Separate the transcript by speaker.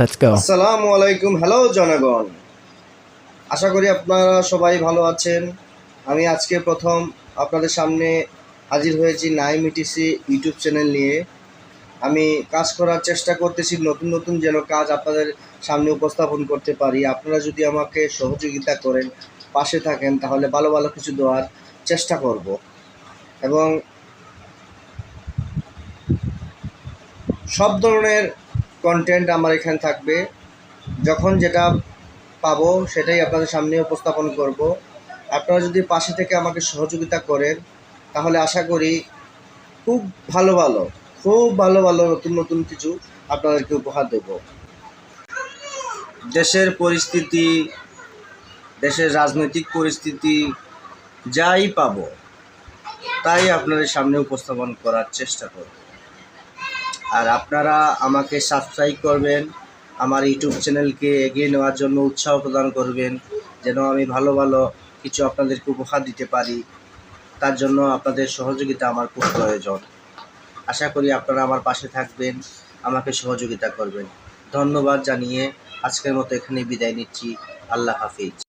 Speaker 1: Let's go.
Speaker 2: আসসালামু আলাইকুম। Hello জনগণ। আশা করি আপনারা সবাই ভালো আছেন। আমি আজকে প্রথম আপনাদের সামনে হাজির হয়েছি নাইম ইটিসি ইউটিউব চ্যানেল নিয়ে। আমি কাজ করার চেষ্টা করতেছি, নতুন নতুন যেন কাজ আপনাদের সামনে উপস্থাপন করতে পারি। আপনারা যদি আমাকে সহযোগিতা করেন, পাশে থাকেন, তাহলে ভালো ভালো কিছু দেওয়ার চেষ্টা করব। এবং সব ধরনের কন্টেন্ট আমার এখানে থাকবে। যখন যেটা পাবো সেটাই আপনাদের সামনে উপস্থাপন করব। আপনারা যদি পাশে থেকে আমাকে সহযোগিতা করেন, তাহলে আশা করি খুব ভালো ভালো, খুব ভালো ভালো নতুন নতুন কিছু আপনাদেরকে উপহার দেব। দেশের পরিস্থিতি, দেশের রাজনৈতিক পরিস্থিতি, যাই পাবো, তাই আপনাদের সামনে উপস্থাপন করার চেষ্টা করব। আর আপনারা আমাকে সাবস্ক্রাইব করবেন, আমার ইউটিউব চ্যানেলকে এগিয়ে নেওয়ার জন্য উৎসাহ প্রদান করবেন, যেন আমি ভালো ভালো কিছু আপনাদেরকে উপহার দিতে পারি। তার জন্য আপনাদের সহযোগিতা আমার খুব প্রয়োজন। আশা করি আপনারা আমার পাশে থাকবেন, আমাকে সহযোগিতা করবেন। ধন্যবাদ জানিয়ে আজকের মতো এখানে বিদায় নিচ্ছি। আল্লাহ হাফিজ।